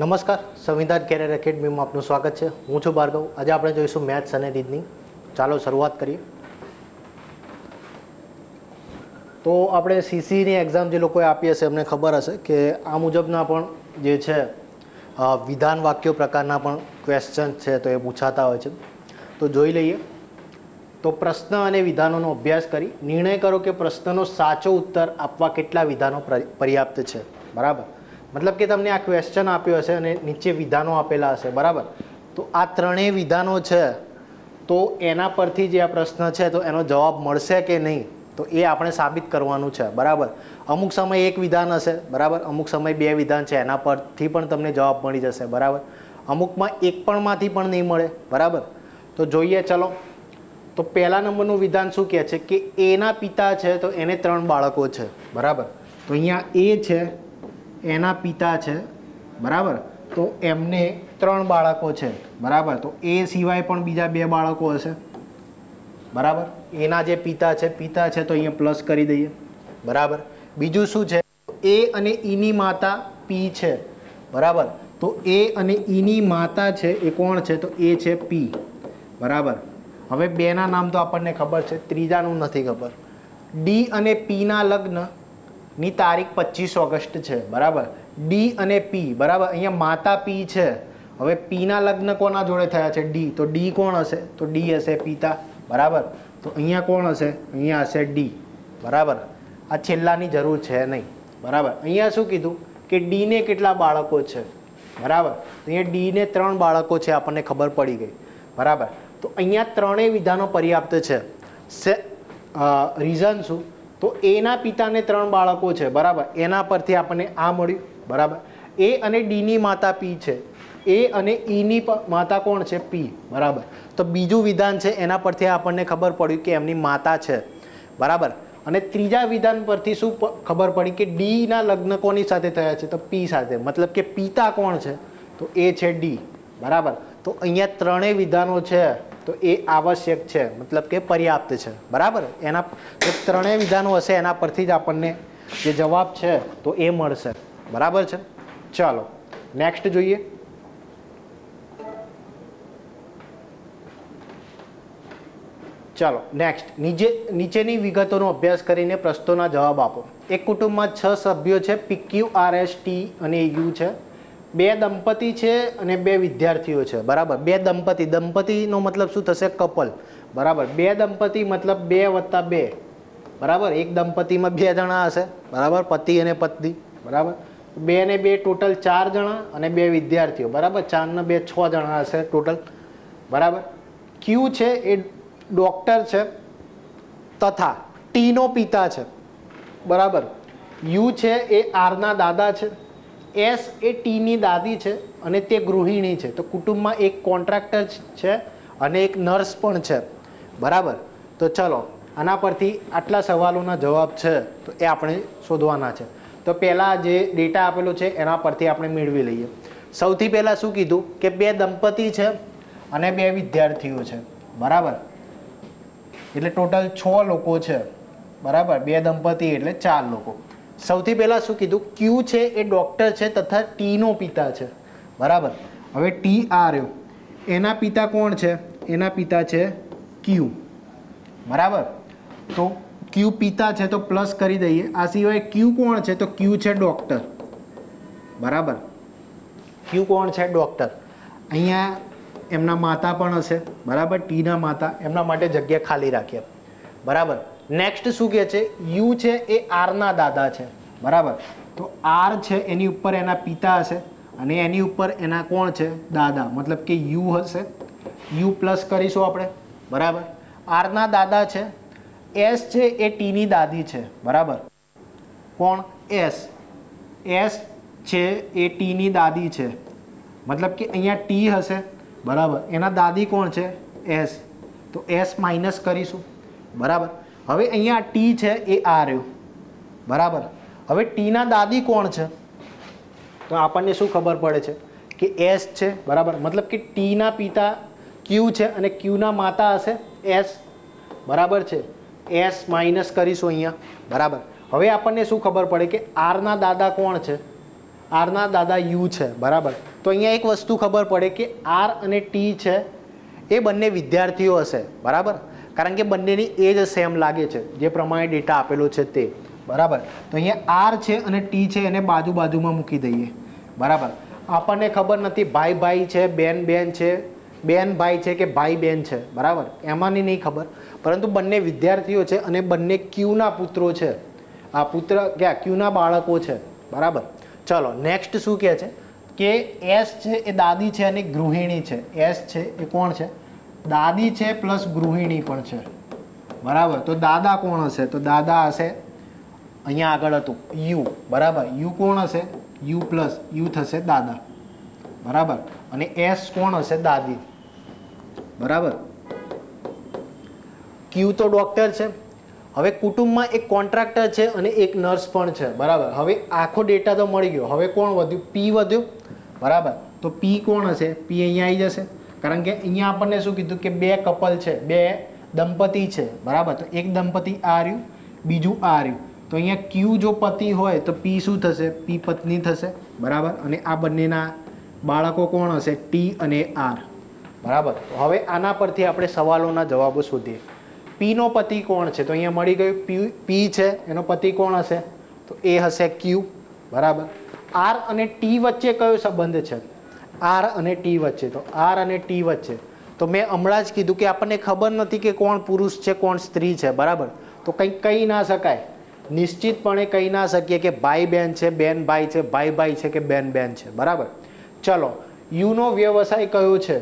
નમસ્કાર, સંવિધાન કેરિયર એકેડમીમાં આપનું સ્વાગત છે. હું છું ભાર્ગવ. આજે આપણે જોઈશું મેથ્સ અને રીતની ચાલો શરૂઆત કરીએ. તો આપણે સીસીની એક્ઝામ જે લોકોએ આપી હશે, એમને ખબર હશે કે આ મુજબના પણ જે છે વિધાન વાક્યો પ્રકારના પણ ક્વેશ્ચન છે તો એ પૂછાતા હોય છે. તો જોઈ લઈએ. તો પ્રશ્ન અને વિધાનોનો અભ્યાસ કરી. નિર્ણય કરો કે પ્રશ્નનો સાચો ઉત્તર આપવા કેટલા વિધાનો પર્યાપ્ત છે. બરાબર? મતલબ કે તમને આ ક્વેશ્ચન આપ્યો હશે અને નીચે વિધાનો આપેલા હશે, બરાબર? તો આ ત્રણેય વિધાનો છે, તો એના પરથી જે આ પ્રશ્ન છે, તો એનો જવાબ મળશે કે નહીં? તો એ આપણે સાબિત કરવાનું છે, બરાબર? અમુક સમય એક વિધાન હશે, બરાબર? અમુક સમય બે વિધાન છે, એના પરથી પણ તમને જવાબ મળી જશે, બરાબર? અમુકમાં એક પણમાંથી પણ નહીં મળે, બરાબર? તો જોઈએ, ચલો. તો પહેલા નંબરનું વિધાન શું કહે છે? કે એના પિતા છે, તો એને ત્રણ બાળકો છે, બરાબર? તો અહીંયા એ છે એના પિતા છે, બરાબર? તો એમને ત્રણ બાળકો છે, બરાબર? તો એ સિવાય પણ બીજા બે બાળકો હશે, બરાબર? એના જે પિતા છે પિતા છે, તો અહીંયા પ્લસ કરી દઈએ, બરાબર? બીજું શું છે? એ અને ઈની માતા પી છે, બરાબર? તો એ અને ઈની માતા છે, એ કોણ છે? તો એ છે પી, બરાબર? હવે બેના નામ તો આપણને ખબર છે, ત્રીજાનું નથી ખબર. ડી અને પીના લગ્નની તારીખ પચીસ ઓગસ્ટ છે, બરાબર? ડી અને પી બરાબર? અહીંયા માતા પી છે. હવે પીના લગ્ન કોના જોડે થયા છે? ડી તો ડી કોણ હશે? તો ડી હશે પિતા, બરાબર? તો અહીંયા કોણ હશે? અહીંયા હશે ડી બરાબર? આ છેલ્લાની જરૂર છે નહીં, બરાબર? અહીંયા શું કીધું? કે ડીને કેટલા બાળકો છે, બરાબર? અહીંયા ડીને ત્રણ બાળકો છે, આપણને ખબર પડી ગઈ, બરાબર? તો અહીંયા ત્રણેય વિધાનો પર્યાપ્ત છે. રીઝન શું? તો એના પિતાને ત્રણ બાળકો છે, બરાબર? એના પરથી આપણને આ મળ્યું, બરાબર? એ અને ડીની માતા પી છે. એ અને ઈની માતા કોણ છે? પી બરાબર? તો બીજું વિધાન છે, એના પરથી આપણને ખબર પડ્યું કે એમની માતા છે, બરાબર? અને ત્રીજા વિધાન પરથી શું ખબર પડી કે ડીના લગ્ન કોની સાથે થયા છે? તો પી સાથે. મતલબ કે પિતા કોણ છે? તો એ છે ડી બરાબર? તો અહીંયા ત્રણેય વિધાનો છે. તો એ આવશ્યક છે, મતલબ કે પર્યાપ્ત છે. બરાબર? એના ત્રણેય વિધાનો હશે, એના પરથી જ આપણને જે જવાબ છે, તો એ મળશે. બરાબર છે? ચાલો નેક્સ્ટ જોઈએ. ચાલો નેક્સ્ટ નીચે, નીચેની વિગતોનો અભ્યાસ કરીને પ્રશ્નોના જવાબ આપો. એક કુટુંબમાં છ સભ્યો છે પીક્યુ આર એસ ટી અને યુ છે. બે દંપતી છે અને બે વિદ્યાર્થીઓ છે. બરાબર? બે દંપતી. દંપતીનો મતલબ શું થશે? કપલ. બરાબર? બે દંપતી મતલબ બે વત્તા બે. બરાબર? એક દંપતીમાં બે જણા હશે. બરાબર? પતિ અને પત્ની. બરાબર? બે ને બે ટોટલ ચાર જણા અને બે વિદ્યાર્થીઓ. બરાબર? ચાર ને બે છ જણા હશે ટોટલ. બરાબર? ક્યુ છે? એ ડૉક્ટર છે. તથા ટીનો પિતા છે. બરાબર? યુ છે? એ આરના દાદા છે. એસ એ ટીની દાદી છે અને તે ગૃહિણી છે. તો કુટુંબમાં એક કોન્ટ્રાક્ટર છે અને એક નર્સ પણ છે. બરાબર? તો ચલો, આના પરથી આટલા સવાલોના જવાબ છે તો એ આપણે શોધવાના છે. તો પહેલાં જે ડેટા આપેલો છે એના પરથી આપણે મેળવી લઈએ. સૌથી પહેલાં શું કીધું? કે બે દંપતી છે અને બે વિદ્યાર્થીઓ છે. બરાબર? એટલે ટોટલ છ લોકો છે. બરાબર? બે દંપતી એટલે ચાર લોકો. સૌથી પહેલાં શું કીધું? ક્યુ છે એ ડૉક્ટર છે તથા ટીનો પિતા છે. બરાબર? હવે ટી આ રહ્યો. એના પિતા કોણ છે? એના પિતા છે ક્યુ બરાબર? તો ક્યુ પિતા છે તો પ્લસ કરી દઈએ. આ સિવાય ક્યુ કોણ છે? તો ક્યુ છે ડૉક્ટર બરાબર? ક્યુ કોણ છે? ડૉક્ટર અહીંયા એમના માતા પણ હશે. બરાબર? ટીના માતા. એમના માટે જગ્યા ખાલી રાખીએ. બરાબર? નેક્સ્ટ શું કહે છે? યુ છે એ આરના દાદા છે. બરાબર? તો આર છે એની ઉપર એના પિતા હશે અને એની ઉપર એના કોણ છે? દાદા. મતલબ કે યુ હશે. યુ પ્લસ કરીશું આપણે. બરાબર? આરના દાદા છે. એસ છે એ ટીની દાદી છે. બરાબર? કોણ? એસ. એસ છે એ ટીની દાદી છે. મતલબ કે અહીંયા ટી હશે. બરાબર? એના દાદી કોણ છે? એસ. તો એસ માઇનસ કરીશું. બરાબર? હવે અહીંયા ટી છે એ આ રહ્યું. બરાબર? હવે ટીના દાદી કોણ છે? તો આપણને શું ખબર પડે છે? કે એસ છે, બરાબર? મતલબ કે ટીના પિતા ક્યુ છે અને ક્યુના માતા હશે એસ બરાબર છે? એસ માઇનસ કરીશું અહીંયા. બરાબર? હવે આપણને શું ખબર પડે કે આરના દાદા કોણ છે? આરના દાદા યુ છે. બરાબર? તો અહીંયા એક વસ્તુ ખબર પડે કે આર અને ટી છે એ બંને વિદ્યાર્થીઓ હશે. બરાબર? કારણ કે બંનેની એજ સેમ લાગે છે. જે પ્રમાણે ડેટા આપેલો છે તે. બરાબર? તો અહીંયા આર છે અને ટી છે એને બાજુ બાજુમાં મૂકી દઈએ. બરાબર? આપણને ખબર નથી ભાઈ ભાઈ છે, બેન બેન છે, બેન ભાઈ છે કે ભાઈ બેન છે. બરાબર? એમાંની નહીં ખબર. પરંતુ બંને વિદ્યાર્થીઓ છે અને બંને ક્યુના પુત્રો છે. આ પુત્ર ક્યાં? ક્યુના બાળકો છે. બરાબર? ચલો નેક્સ્ટ શું કહે છે? કે એસ છે એ દાદી છે અને ગૃહિણી છે. એસ છે એ કોણ છે? દાદી છે પ્લસ ગૃહિણી પણ છે. બરાબર? તો દાદા કોણ હશે? તો દાદા હશે અહીંયા આગળ હતું. યુ. બરાબર? યુ કોણ હશે? You plus. યુ થશે દાદા. બરાબર? અને એસ કોણ હશે? દાદી. બરાબર? ક્યુ તો ડોક્ટર છે. હવે કુટુંબમાં એક કોન્ટ્રાક્ટર છે અને એક નર્સ પણ છે. બરાબર? હવે આખો ડેટા તો મળી ગયો. હવે કોણ વધ્યું? પી વધ્યું. બરાબર? તો પી કોણ હશે? પી અહીંયા આવી જશે. કારણ કે અહીંયા આપણને શું કીધું કે બે કપલ છે, બે દંપતી છે, બરાબર? તો એક દંપતી આ રહ્યું, બીજું આ રહ્યું. તો અહીંયા ક્યુ જો પતિ હોય તો પી શું થશે? પી પત્ની થશે, બરાબર? અને આ બંનેના બાળકો કોણ હશે? ટી અને આર બરાબર? હવે આના પરથી આપણે સવાલોના જવાબો શોધીએ. પીનો પતિ કોણ છે? તો અહીંયા મળી ગયું પી પી છે, એનો પતિ કોણ હશે? તો એ હશે ક્યુ બરાબર? આર અને ટી વચ્ચે કયો સંબંધ છે? આર અને ટી વચ્ચે. તો આર અને ટી વચ્ચે. તો મેં હમણાં જ કીધું કે આપણને ખબર નથી કે કોણ પુરુષ છે, કોણ સ્ત્રી છે, બરાબર? તો કંઈ કહી ના શકાય. નિશ્ચિતપણે કહી ના શકીએ કે ભાઈ બહેન છે, બેન ભાઈ છે, ભાઈ ભાઈ છે કે બેન બેન છે, બરાબર? ચલો, યુનો વ્યવસાય કયો છે?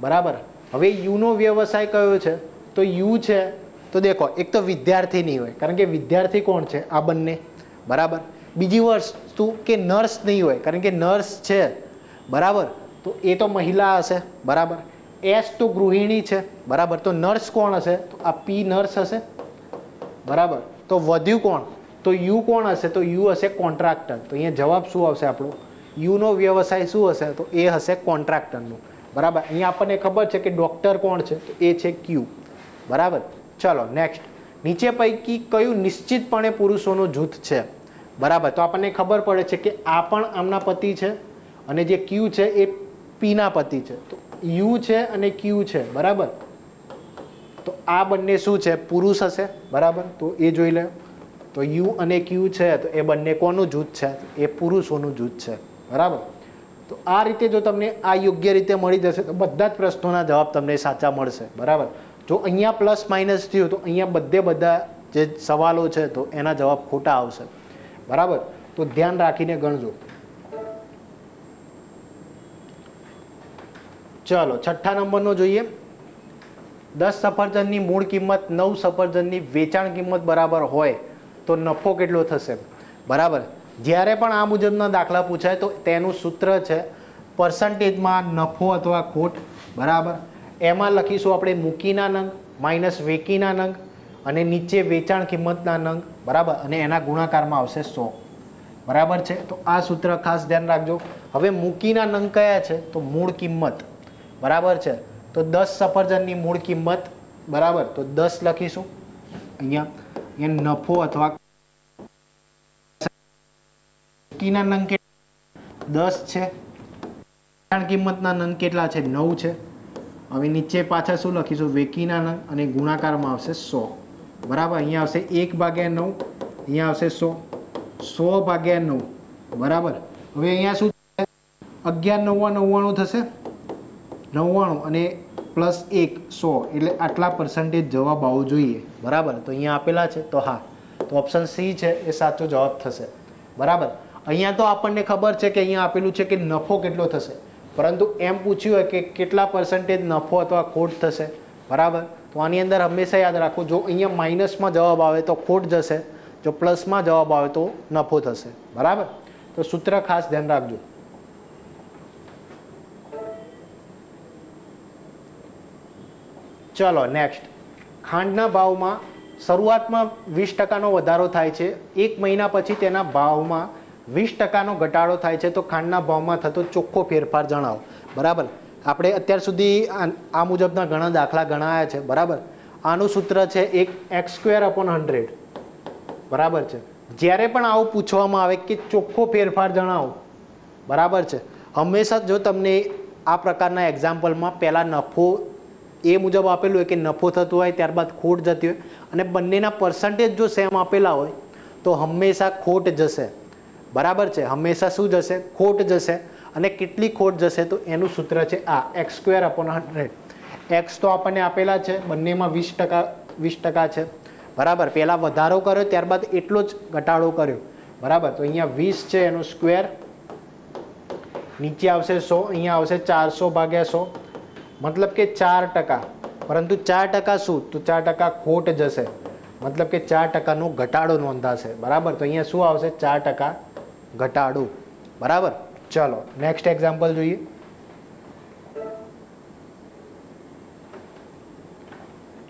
બરાબર? હવે યુનો વ્યવસાય કયો છે? તો યુ છે. તો દેખો, એક તો વિદ્યાર્થી નહીં હોય, કારણ કે વિદ્યાર્થી કોણ છે? આ બંને. બરાબર? બીજી વસ્તુ કે નર્સ નહીં હોય, કારણ કે નર્સ છે. બરાબર? તો એ તો મહિલા હશે, બરાબર? એસ તો ગૃહિણી છે, બરાબર? તો નર્સ કોણ હશે? તો આ પી નર્સ હશે, બરાબર? તો વધ્યું કોણ? તો યુ કોણ હશે? તો યુ હશે કોન્ટ્રાક્ટર. તો અહીંયા જવાબ શું આવશે આપણો? યુનો વ્યવસાય શું હશે? તો એ હશે કોન્ટ્રાક્ટરનું. બરાબર? અહીંયા આપણને ખબર છે કે ડૉક્ટર કોણ છે? તો એ છે ક્યુ. બરાબર? ચલો, નેક્સ્ટ. નીચે પૈકી કયું નિશ્ચિતપણે પુરુષોનું જૂથ છે? બરાબર? તો આપણને ખબર પડે છે કે આ પણ આમના પતિ છે. અને જે ક્યુ છે એ પીના પતિ છે. તો યુ છે અને ક્યુ છે, બરાબર? તો આ બંને શું છે? પુરુષ હશે, બરાબર? તો એ જોઈ લે. તો યુ અને ક્યુ છે, તો એ બંને કોનું જૂથ છે? એ પુરુષોનું જૂથ છે, બરાબર? તો આ રીતે જો તમને આ યોગ્ય રીતે મળી જશે, તો બધા જ પ્રશ્નોના જવાબ તમને સાચા મળશે, બરાબર? જો અહીંયા પ્લસ માઇનસ થયું, તો અહીંયા બધે બધા જે સવાલો છે, તો એના જવાબ ખોટા આવશે, બરાબર? તો ધ્યાન રાખીને ગણજો. ચલો, છઠ્ઠા નંબરનો જોઈએ. દસ સફરજનની મૂળ કિંમત, નવ સફરજનની વેચાણ કિંમત બરાબર હોય તો નફો કેટલો થશે? બરાબર. જ્યારે પણ આ મુજબના દાખલા પૂછાય તો તેનું સૂત્ર છે પર્સન્ટેજમાં નફો અથવા ખોટ. બરાબર. એમાં લખીશું આપણે મૂકીના નંગ માઇનસ વેકીના નંગ અને નીચે વેચાણ કિંમતના નંગ. બરાબર. અને એના ગુણાકારમાં આવશે સો. બરાબર છે? તો આ સૂત્ર ખાસ ધ્યાન રાખજો. હવે મૂકીના નંગ કયા છે? તો મૂળ કિંમત. બરાબર છે? તો દસ સફરજનની મૂળ કિંમત, બરાબર? તો દસ લખીશું. અહીંયા અહીંયા નફો અથવા કેટલા દસ છે. કિંમતના નંગ કેટલા છે? નવ છે. હવે નીચે પાછા શું લખીશું? વેકીના નંગ અને ગુણાકારમાં આવશે સો. બરાબર? અહીંયા આવશે એક ભાગ્યા નવ. અહીંયા આવશે સો. સો ભાગ્યા નવ. બરાબર? હવે અહીંયા શું છે? અગિયાર, નવ્વા, નવ્વાણું થશે. નવ્વાણું અને પ્લસ એક સો એટલે આટલા પર્સન્ટેજ જવાબ આવવો જોઈએ. બરાબર? તો અહીંયા આપેલા છે. તો હા. તો ઓપ્શન સી છે, એ સાચો જવાબ થશે. બરાબર? અહીંયા તો આપણને ખબર છે કે અહીંયા આપેલું છે કે નફો કેટલો થશે. પરંતુ એમ પૂછ્યું હોય કે કેટલા પર્સન્ટેજ નફો અથવા ખોટ થશે. બરાબર? તો આની અંદર હંમેશા યાદ રાખો, જો અહીંયા માઇનસમાં જવાબ આવે તો ખોટ જશે. જો પ્લસમાં જવાબ આવે તો નફો થશે. બરાબર? તો સૂત્ર ખાસ ધ્યાન રાખજો. ચલો નેક્સ્ટ ખાંડના ભાવમાં શરૂઆતમાં વીસ ટકાનો વધારો થાય છે. એક મહિના પછી તેના ભાવમાં વીસ ટકાનો ઘટાડો થાય છે. તો ખાંડના ભાવમાં થતો ચોખ્ખો ફેરફાર જણાવો. બરાબર? આપણે અત્યાર સુધી આ મુજબના ઘણા દાખલા ગણાયા છે. બરાબર? આનું સૂત્ર છે એક એક્સ સ્ક્વેર અપોન હંડ્રેડ. બરાબર છે? જ્યારે પણ આવું પૂછવામાં આવે કે ચોખ્ખો ફેરફાર જણાવો. બરાબર છે? હંમેશા જો તમને આ પ્રકારના એક્ઝામ્પલમાં પહેલાં નફો એ મુજબ આપેલું હોય કે નફો થતો હોય ત્યારબાદ ખોટ જતી હોય અને બંનેના પર્સન્ટેજ જો સેમ આપેલા હોય, તો હંમેશા ખોટ જશે. બરાબર છે? હંમેશા શું જશે? ખોટ જશે. અને કેટલી ખોટ જશે તો એનું સૂત્ર છે આ X square upon hundred X તો આપણને આપેલા છે, બંનેમાં વીસ ટકા વીસ ટકા છે. બરાબર? પહેલાં વધારો કર્યો, ત્યારબાદ એટલો જ ઘટાડો કર્યો. બરાબર? તો અહીંયા વીસ છે એનો સ્ક્વેર નીચે આવશે સો, અહીંયા આવશે ચારસો ભાગ્યા સો. મતલબ કે ચાર ટકા. પરંતુ ચાર ટકા શું? તો ચાર ટકા ખોટ જશે. મતલબ કે ચાર ટકાનો ઘટાડો નોંધાશે. બરાબર? તો અહીંયા શું આવશે? ચાર ટકા ઘટાડો. બરાબર? ચલો નેક્સ્ટ એક્ઝામ્પલ જોઈએ.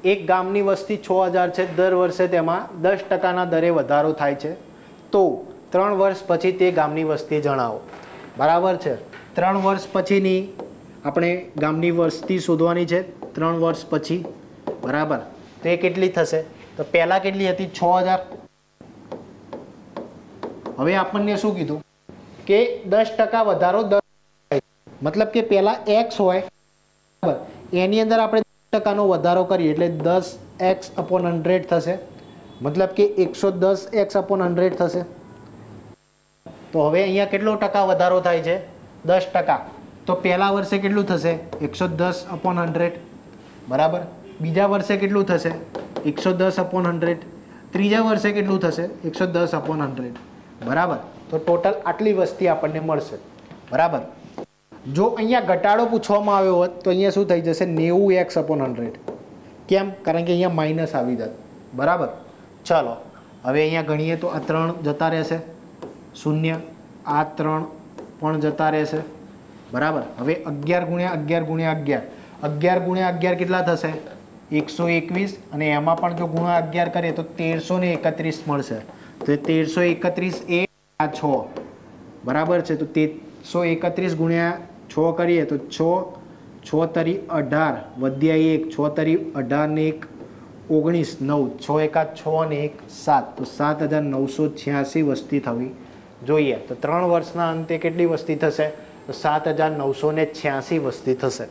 એક ગામની વસ્તી છ હજાર છે. દર વર્ષે તેમાં દસ ટકાના દરે વધારો થાય છે. તો ત્રણ વર્ષ પછી તે ગામની વસ્તી જણાવો. બરાબર છે? ત્રણ વર્ષ પછીની આપણે ગામની વસ્તી શોધવાની છે ત્રણ વર્ષ પછી. બરાબર? તો એ કેટલી થશે? તો પહેલાં કેટલી હતી? છ હજાર. હવે આપણને શું કીધું? કે દસ ટકા વધારો દર મતલબ કે પહેલાં એક્સ હોય. બરાબર? એની અંદર આપણે દસ ટકાનો વધારો કરીએ એટલે દસ એક્સ અપોન હંડ્રેડ થશે. મતલબ કે એકસો દસ એક્સ અપોન હંડ્રેડ થશે. તો હવે અહીંયા કેટલો ટકા વધારો થાય છે? દસ ટકા. તો પહેલા વર્ષે કેટલું થશે? એકસો દસ અપોન હંડ્રેડ બરાબર? બીજા વર્ષે કેટલું થશે? એકસો દસ અપોન હંડ્રેડ ત્રીજા વર્ષે કેટલું થશે? એકસો દસ અપોન હંડ્રેડ બરાબર? તો ટોટલ આટલી વસ્તી આપણને મળશે. બરાબર? જો અહીંયા ઘટાડો પૂછવામાં આવ્યો હોત, તો અહીંયા શું થઈ જશે? નેવું એક્સ અપોન હંડ્રેડ કેમ? કારણ કે અહીંયા માઇનસ આવી જત. બરાબર? ચાલો, હવે અહીંયા ગણીએ તો આ ત્રણ જતા રહેશે. શૂન્ય. આ ત્રણ પણ જતા રહેશે. બરાબર? હવે અગિયાર ગુણ્યા અગિયાર ગુણ્યા અગિયાર. અગિયાર ગુણ્યા અગિયાર કેટલા થશે? એકસો એકવીસ અને એમાં પણ જો ગુણ્યા અગિયાર કરીએ તો તેરસો ને એકત્રીસ મળશે. તો તેરસો એકત્રીસ એ આ છ. બરાબર છે? તો તેરસો એકત્રીસ ગુણ્યા છ કરીએ તો છ છ તરી અઢાર વધ્યા એક, છ તરી અઢાર ને એક, ઓગણીસ, નવ, છ એકા છ ને એક, સાત. તો સાત હજાર નવસો છ્યાસી વસ્તી થવી જોઈએ. તો ત્રણ વર્ષના અંતે કેટલી વસ્તી થશે? તો સાત હજાર નવસો ને છ્યાસી વસ્તી થશે.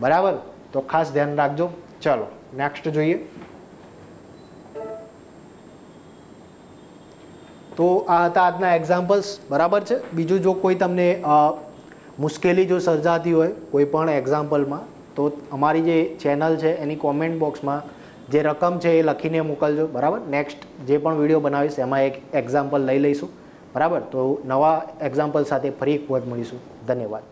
બરાબર? તો ખાસ ધ્યાન રાખજો. ચલો નેક્સ્ટ જોઈએ. તો આ હતા આજના એક્ઝામ્પલ્સ બરાબર છે? બીજું જો કોઈ તમને મુશ્કેલી જો સર્જાતી હોય, કોઈ પણ એક્ઝામ્પલમાં તો અમારી જે ચેનલ છે, એની કોમેન્ટ બોક્સમાં જે રકમ છે એ લખીને મોકલજો. બરાબર? નેક્સ્ટ જે પણ વીડિયો બનાવીશ, એમાં એક એક્ઝામ્પલ લઈ લઈશું. બરાબર? તો નવા એક્ઝામ્પલ સાથે ફરી એક વખત મળીશું. ધન્યવાદ.